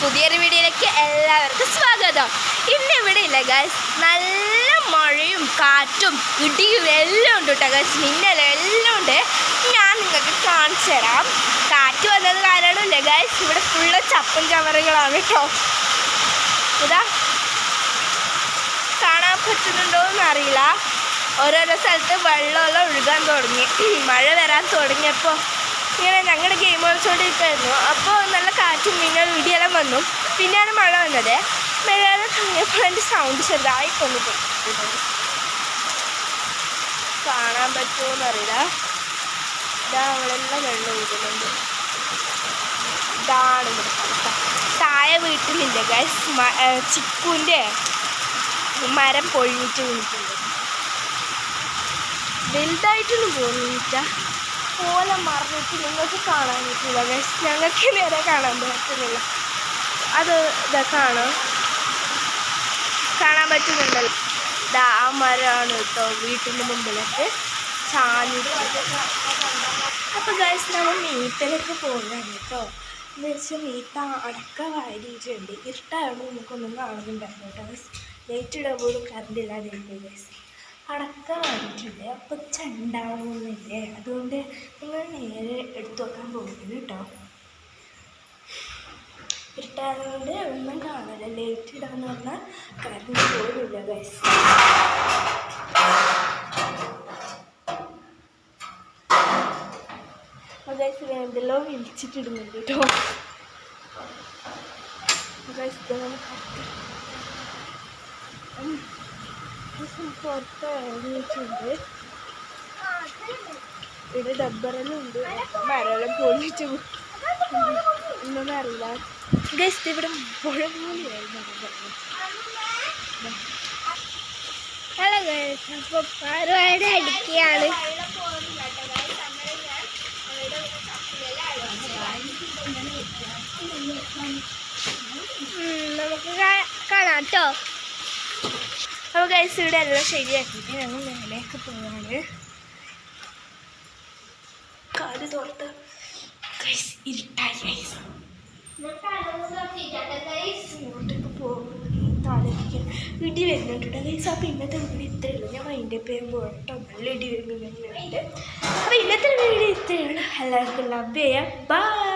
പുതിയൊരു വീഡിയോയിലേക്ക് എല്ലാവർക്കും സ്വാഗതം. ഇന്ന് ഇവിടെ ഇല്ല ഗൈസ് നല്ല മഴയും കാറ്റും ഇടിയും എല്ലാം ഉണ്ട് കേട്ടോ ഗൈസ് മിന്നലും എല്ലാം ഉണ്ട്. ഞാൻ നിങ്ങൾക്ക് കാണിച്ചു തരാം. കാറ്റ് വന്നത് കാരണമില്ല ഗൈസ് ഇവിടെ ഫുള്ള് ചപ്പും ചവറുകളാണ് കേട്ടോ ഇതാ. കാണാൻ പറ്റുന്നുണ്ടോ എന്നറിയില്ല ഓരോരോ സ്ഥലത്ത് വെള്ളമെല്ലാം ഒഴുകാൻ തുടങ്ങി. മഴ വരാൻ തുടങ്ങിയപ്പോൾ ഇങ്ങനെ ഞങ്ങളുടെ ഗെയിം കളിച്ചുകൊണ്ടിരിക്കുമായിരുന്നു അപ്പോൾ നല്ല കാറ്റും മിന്നലും ഇടിയെല്ലാം വന്നു. പിന്നെയാണ് മഴ വന്നത്. മഴയെല്ലാം തുടങ്ങിയപ്പോൾ എന്റെ സൗണ്ട് ചെറുതായി കൊണ്ടു പോയി കാണാൻ പറ്റുമോ എന്നറിയില്ല ഇതാ അവളെല്ലാം വെള്ളം ഒഴുകുന്നുണ്ട്. ഇതാണ്. താഴെ വീട്ടിലില്ല ഗൈസ് ചിക്കുന്റെ മരം പൊഴിഞ്ഞിട്ട് വീണിട്ടുണ്ട്. വലുതായിട്ടൊന്നും തോന്നിയിട്ട പോലെ മറിഞ്ഞിട്ട് നിങ്ങൾക്ക് കാണാൻ പറ്റില്ല ഗൈസ് ഞങ്ങൾക്ക് നേരെ കാണാൻ പറ്റുന്നില്ല. അത് ഇതാ കാണാം. കാണാൻ പറ്റുന്നുണ്ടല്ലോ. ഇതാ ആ മരമാണ് കേട്ടോ വീട്ടിന്റെ മുമ്പിലൊക്കെ ചാഞ്ഞിട്ട് അപ്പോൾ ഗൈസ് നമ്മൾ മീറ്റിലേക്ക് പോകുന്നതാണ് കേട്ടോ. എന്ന് വെച്ചാൽ മീത്ത അടക്ക വാരിയിട്ടുണ്ട്. ഇരുട്ടായതുകൊണ്ട് നമുക്കൊന്നും കാണുന്നുണ്ടായിരുന്നു കേട്ടോ ഗൈസ് ലൈറ്റ് ഇടാൻ പോലും കറണ്ട് ഇല്ലാതെ ഗൈസ് അടക്ക വാരിയിട്ടുണ്ട് അപ്പോൾ ചണ്ടാവുന്നില്ലേ? അതുകൊണ്ട് നിങ്ങൾ നേരെ എടുത്തു വെക്കാൻ പോകുന്നു കേട്ടോ. ഇരുട്ടായതുകൊണ്ട് ഒന്നും കാണില്ല ലൈറ്റ് ഇടാന്ന് പറഞ്ഞാൽ കറണ്ട് പോലുമില്ല ഗൈസ് ഗൈസ് വേണ്ടല്ലോ വിളിച്ചിട്ടിടുന്നുണ്ട് കേട്ടോ. ഗൈസ് പുറത്ത് ഇറങ്ങിയിട്ടുണ്ട് ഇവിടെ ഡബ്ബറെല്ലാം ഉണ്ട്. മരമെല്ലാം പൊളിച്ചു ഒന്നും അറിയില്ല. ഗൈസ് ഇവിടെ ഹലോ ഗൈസ് അപ്പോൾ പാറുവായിട്ട് അടിക്കുകയാണ് നമുക്ക് കാണാം കേട്ടോ അപ്പോൾ ഗൈസ് ഇവിടെ എല്ലാം ശരിയാക്കിയിട്ട് ഞങ്ങൾ മേലേക്ക് പോവാണ്. കാൽ തോർത്ത് ഗൈസ് ഇരുട്ടായി ഗൈസ് ഇടി വരുന്നുണ്ട് ഗൈസ് അപ്പോൾ ഇന്നത്തെ വീഡിയോ ഇത്രയേ ഉള്ളൂ. ഞാൻ അതിന്റെ പേര് പോട്ടോ നല്ല ഇടി വരുന്നുണ്ട് അപ്പോൾ ഇന്നത്തെ വീഡിയോ ഇത്രയാണ്. എല്ലാവർക്കും ലവ് ചെയ്യാം. ബൈ